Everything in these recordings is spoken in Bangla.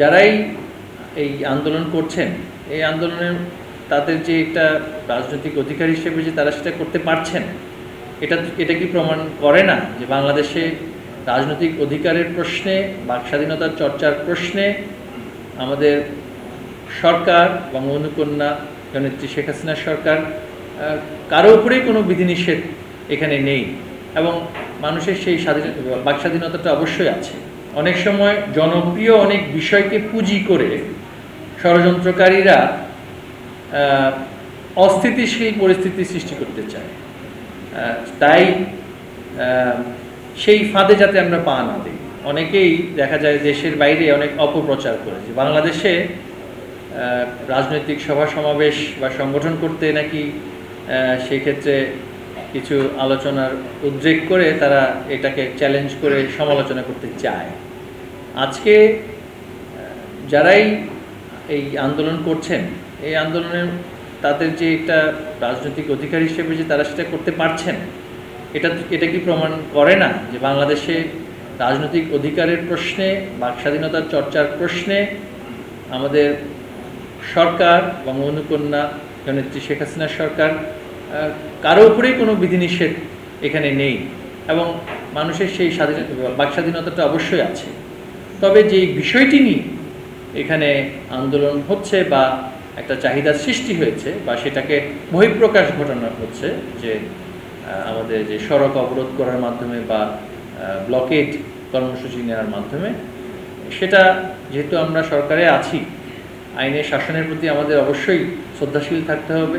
যারাই এই আন্দোলন করছেন, এই আন্দোলনের তাদের যে একটা রাজনৈতিক অধিকার হিসেবে যে তারা সেটা করতে পারছেন, এটা এটা কি প্রমাণ করে না যে বাংলাদেশে রাজনৈতিক অধিকারের প্রশ্নে বাক স্বাধীনতার চর্চার প্রশ্নে আমাদের সরকার বঙ্গবন্ধুকন্যা জনেত্রী শেখ হাসিনার সরকার কারও উপরেই কোনো বিধিনিষেধ এখানে নেই এবং মানুষের সেই স্বাধীনতা বাক স্বাধীনতাটা অবশ্যই আছে। অনেক সময় জনপ্রিয় অনেক বিষয়কে পুঁজি করে ষড়যন্ত্রকারীরা অস্থিতিশীল পরিস্থিতি সৃষ্টি করতে চায়। তাই সেই ফাঁদে যাতে আমরা পা না দিই। অনেকেই দেখা যায় দেশের বাইরে অনেক অপপ্রচার করেছে বাংলাদেশে রাজনৈতিক সভা সমাবেশ বা সংগঠন করতে নাকি সেক্ষেত্রে কিছু আলোচনার উদ্রেক করে তারা এটাকে চ্যালেঞ্জ করে সমালোচনা করতে চায়। আজকে যারাই এই আন্দোলন করছেন, এই আন্দোলনের তাদের যে একটা রাজনৈতিক অধিকার হিসেবে যে তারা সেটা করতে পারছেন, এটা এটা কি প্রমাণ করে না যে বাংলাদেশে রাজনৈতিক অধিকারের প্রশ্নে বাক স্বাধীনতার চর্চার প্রশ্নে আমাদের সরকার বঙ্গবন্ধুকন্যা জনেত্রী শেখ হাসিনার সরকার কারও উপরেই কোনো বিধিনিষেধ এখানে নেই এবং মানুষের সেই স্বাধীনতা বাক স্বাধীনতাটা অবশ্যই আছে। তবে যে বিষয়টি নিয়ে এখানে আন্দোলন হচ্ছে বা একটা চাহিদার সৃষ্টি হয়েছে বা সেটাকে বহিঃপ্রকাশ ঘটানো হচ্ছে যে আমাদের যে সড়ক অবরোধ করার মাধ্যমে বা ব্লকেট কর্মসূচি নেওয়ার মাধ্যমে, সেটা যেহেতু আমরা সরকারে আছি, আইনের শাসনের প্রতি আমাদের অবশ্যই শ্রদ্ধাশীল থাকতে হবে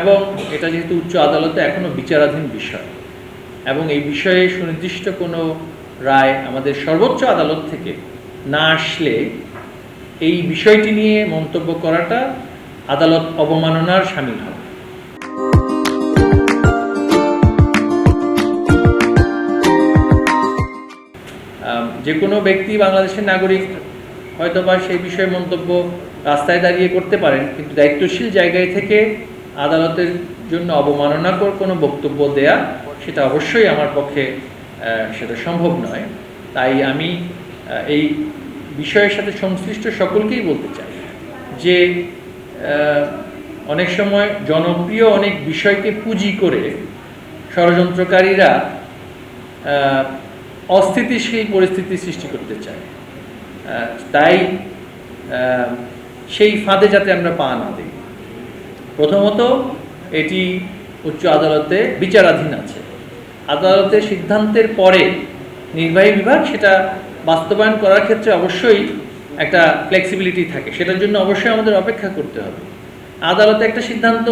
এবং এটা যেহেতু উচ্চ আদালতে এখনও বিচারাধীন বিষয় এবং এই বিষয়ে সুনির্দিষ্ট কোনো রায় আমাদের সর্বোচ্চ আদালত থেকে না আসলে এই বিষয়টি নিয়ে মন্তব্য করাটা আদালত অবমাননার সামিল হবে। যে কোনো ব্যক্তি বাংলাদেশের নাগরিক হয়তোবা সেই বিষয়ে মন্তব্য রাস্তায় দাঁড়িয়ে করতে পারেন, কিন্তু দায়িত্বশীল জায়গায় থেকে আদালতের জন্য অবমাননাকর কোনো বক্তব্য দেয়া, সেটা অবশ্যই আমার পক্ষে সেটা সম্ভব নয়। তাই আমি এই বিষয়ের সাথে সংশ্লিষ্ট সকলকেই বলতে চাই যে অনেক সময় জনপ্রিয় অনেক বিষয়কে পুঁজি করে ষড়যন্ত্রকারীরা অস্থিতিশীল পরিস্থিতি সৃষ্টি করতে চায়। তাই সেই ফাঁদে যাতে আমরা পা না দিই। প্রথমত, এটি উচ্চ আদালতে বিচারাধীন আছে। আদালতের সিদ্ধান্তের পরে নির্বাহী বিভাগ সেটা বাস্তবায়ন করার ক্ষেত্রে অবশ্যই একটা ফ্লেক্সিবিলিটি থাকে। সেটার জন্য অবশ্যই আমাদের অপেক্ষা করতে হবে। আদালতে একটা সিদ্ধান্ত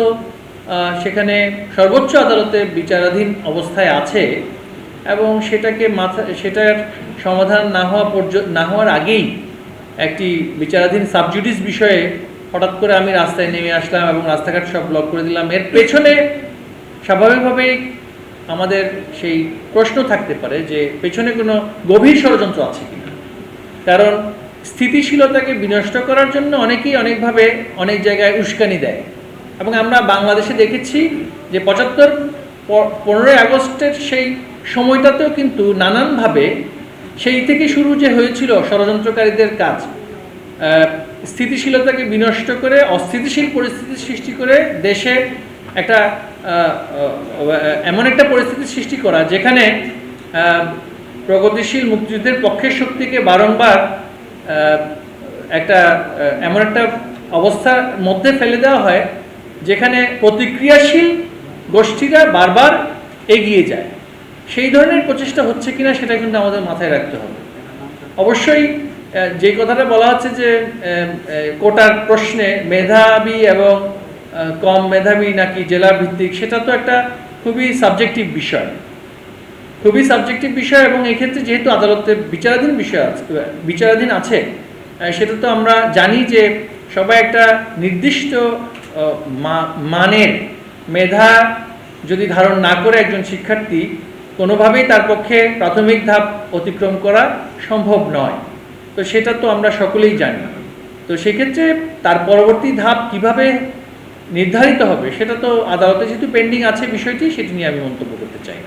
সেখানে সর্বোচ্চ আদালতে বিচারাধীন অবস্থায় আছে এবং সেটাকে মাথা, সেটার সমাধান না হওয়া পর্যন্ত না হওয়ার আগেই একটি বিচারাধীন সাবজুডিস বিষয়ে হঠাৎ করে আমি রাস্তায় নেমে আসলাম এবং রাস্তাঘাট সব ব্লক করে দিলাম। এর পেছনে স্বাভাবিকভাবেই আমাদের সেই প্রশ্ন থাকতে পারে যে পেছনে কোনো গভীর ষড়যন্ত্র আছে কিনা। কারণ স্থিতিশীলতাকে বিনষ্ট করার জন্য অনেকেই অনেকভাবে অনেক জায়গায় উস্কানি দেয়। এবং আমরা বাংলাদেশে দেখেছি যে পঁচাত্তর পনেরোই আগস্টের সেই সময়টাতেও কিন্তু নানানভাবে সেই থেকে শুরু যে হয়েছিল ষড়যন্ত্রকারীদের কাজ স্থিতিশীলতাকে বিনষ্ট করে, অস্থিতিশীল পরিস্থিতি সৃষ্টি করে দেশে একটা এমন একটা পরিস্থিতি সৃষ্টি করা যেখানে প্রগতিশীল মুক্তিযুদ্ধের পক্ষের শক্তিকে বারংবার একটা এমন একটা অবস্থার মধ্যে ফেলে দেওয়া হয় যেখানে প্রতিক্রিয়াশীল গোষ্ঠীরা বারবার এগিয়ে যায়। সেই ধরনের প্রচেষ্টা হচ্ছে কিনা সেটা কিন্তু আমাদের মাথায় রাখতে হবে। অবশ্যই যে কথাটা বলা হচ্ছে যে কোটার প্রশ্নে মেধাবী এবং কম মেধাবী নাকি জেলা ভিত্তিক সেটা তো একটা খুবই সাবজেক্টিভ বিষয়। খুবই সাবজেক্টিভ বিষয় এবং এক্ষেত্রে যেহেতু আদালতে বিচারাধীন বিষয় আছে, বিচারাধীন আছে সেটা তো আমরা জানি যে সবাই একটা নির্দিষ্ট মানের মেধা যদি ধারণ না করে একজন শিক্ষার্থী, কোনোভাবেই তার পক্ষে প্রাথমিক ধাপ অতিক্রম করা সম্ভব নয়। তো সেটা তো আমরা সকলেই জানি। তো সেক্ষেত্রে তার পরবর্তী ধাপ কীভাবে নির্ধারিত হবে, সেটা তো আদালতে যেহেতু পেন্ডিং আছে বিষয়টি, সেটি নিয়ে আমি মন্তব্য করতে চাই